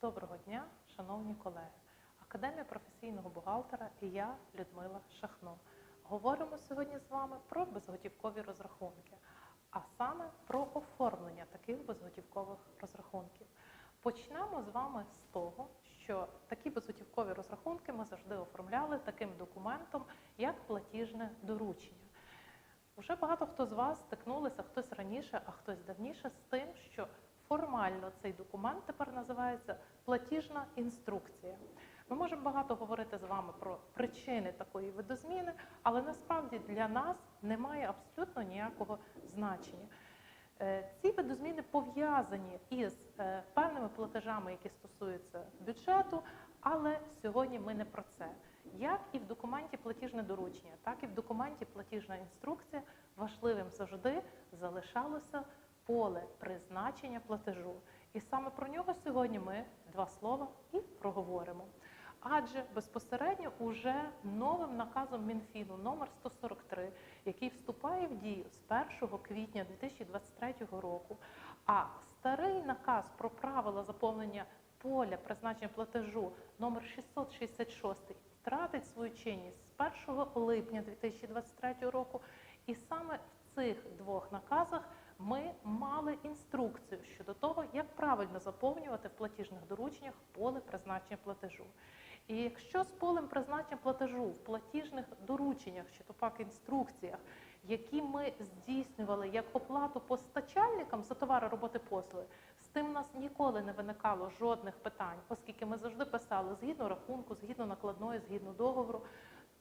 Доброго дня, шановні колеги. Академія професійного бухгалтера і я, Людмила Шахно. Говоримо сьогодні з вами про безготівкові розрахунки, а саме про оформлення таких безготівкових розрахунків. Почнемо з вами з того, що такі безготівкові розрахунки ми завжди оформляли таким документом, як платіжне доручення. Уже багато хто з вас стикнулися, хтось раніше, а хтось давніше, з тим, що формально цей документ тепер називається платіжна інструкція. Ми можемо багато говорити з вами про причини такої видозміни, але насправді для нас немає абсолютно ніякого значення. Е, Ці видозміни пов'язані із е, певними платежами, які стосуються бюджету, але сьогодні ми не про це. Як і в документі платіжне доручення, так і в документі платіжна інструкція важливим завжди залишалося поле призначення платежу. І саме про нього сьогодні ми два слова і проговоримо. Адже безпосередньо уже новим наказом Мінфіну номер 143, який вступає в дію з 1 квітня 2023 року, а старий наказ про правила заповнення поля призначення платежу номер 666 втратить свою чинність з 1 липня 2023 року. І саме в цих двох наказах ми мали інструкцію щодо того, як правильно заповнювати в платіжних дорученнях поле призначення платежу. І якщо з полем призначення платежу в платіжних дорученнях чи то пак інструкціях, які ми здійснювали як оплату постачальникам за товари, роботи, послуги, з тим у нас ніколи не виникало жодних питань, оскільки ми завжди писали згідно рахунку, згідно накладної, згідно договору.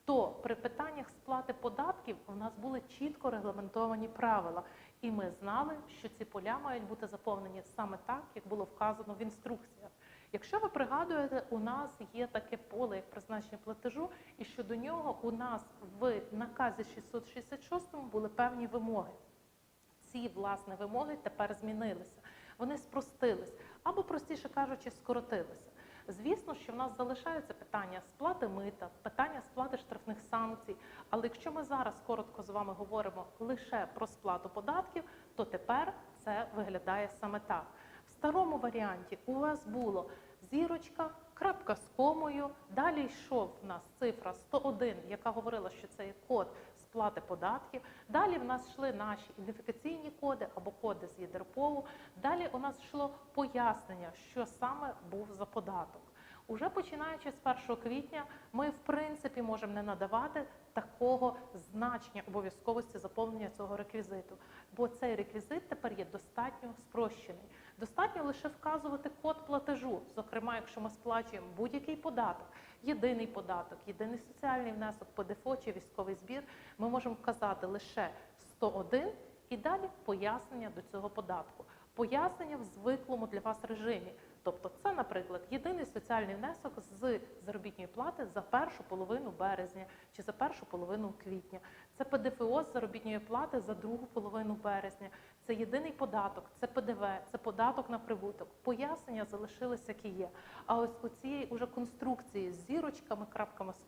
То при питаннях сплати податків у нас були чітко регламентовані правила, і ми знали, що ці поля мають бути заповнені саме так, як було вказано в інструкціях. Якщо ви пригадуєте, у нас є таке поле як призначення платежу, і щодо нього у нас в наказі 666 були певні вимоги. Ці власне вимоги тепер змінилися. Вони спростились або, простіше кажучи, скоротилися. Звісно, що в нас залишаються питання сплати мита, питання сплати штрафних санкцій. Але якщо ми зараз коротко з вами говоримо лише про сплату податків, то тепер це виглядає саме так. В старому варіанті у вас було зірочка, крапка з комою. Далі йшов в нас цифра 101, яка говорила, що це є код сплати податків. Далі в нас йшли наші ідентифікаційні коди або коди з ЄДРПОВу. Далі у нас йшло пояснення, що саме був за податок. Уже починаючи з 1 квітня, ми в принципі можемо не надавати такого значення обов'язковості заповнення цього реквізиту, бо цей реквізит тепер є достатньо спрощений. Достатньо лише вказувати код платежу, зокрема, якщо ми сплачуємо будь-який податок, єдиний податок, єдиний соціальний внесок, ПДФО чи військовий збір, ми можемо вказати лише 101 і далі пояснення до цього податку. Пояснення в звиклому для вас режимі. Тобто, це, наприклад, єдиний соціальний внесок з заробітної плати за першу половину березня чи за першу половину квітня. Це ПДФО з заробітної плати за другу половину березня. Це єдиний податок, це ПДВ, це податок на прибуток. Пояснення залишилися, які є. А ось у цієї уже конструкції з зірочками, крапками з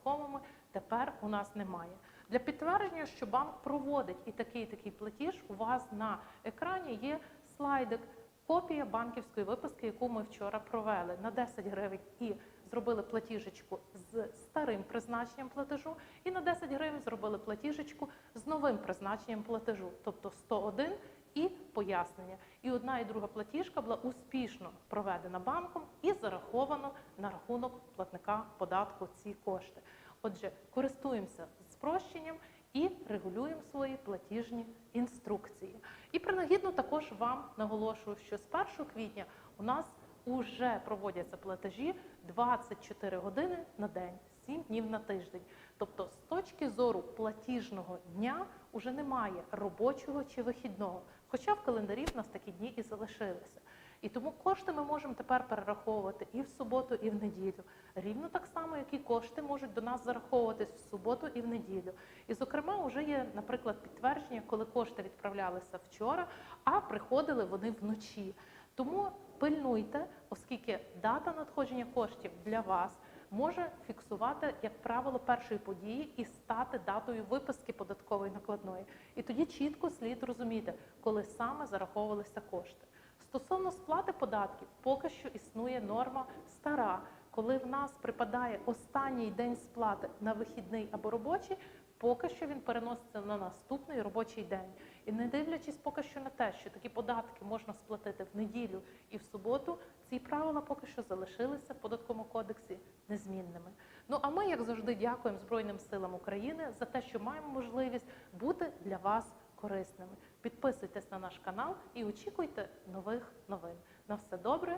тепер у нас немає. Для підтвердження, що банк проводить і такий, і такий платіж, у вас на екрані є слайдик. Копія банківської виписки, яку ми вчора провели на 10 гривень і зробили платіжечку з старим призначенням платежу, і на 10 гривень зробили платіжечку з новим призначенням платежу, тобто 101 і пояснення. І одна і друга платіжка була успішно проведена банком і зараховано на рахунок платника податку ці кошти. Отже, користуємося спрощенням і регулюємо свої платіжні інструкції. І принагідно також вам наголошую, що з 1 квітня у нас уже проводяться платежі 24 години на день, 7 днів на тиждень. Тобто, з точки зору платіжного дня уже немає робочого чи вихідного. Хоча в календарі в нас такі дні і залишилися. І тому кошти ми можемо тепер перераховувати і в суботу, і в неділю. Рівно так само, як і кошти можуть до нас зараховуватись в суботу і в неділю. І, зокрема, вже є, наприклад, підтвердження, коли кошти відправлялися вчора, а приходили вони вночі. Тому пильнуйте, оскільки дата надходження коштів для вас може фіксувати, як правило, першої події і стати датою виписки податкової накладної. І тоді чітко слід розуміти, коли саме зараховувалися кошти. Стосовно сплати податків, поки що існує норма стара, коли в нас припадає останній день сплати на вихідний або робочий, поки що він переноситься на наступний робочий день. І не дивлячись поки що на те, що такі податки можна сплатити в неділю і в суботу, ці правила поки що залишилися в податковому кодексі незмінними. Ну а ми, як завжди, дякуємо Збройним силам України за те, що маємо можливість бути для вас корисними. Підписуйтесь на наш канал і очікуйте нових новин. На все добре.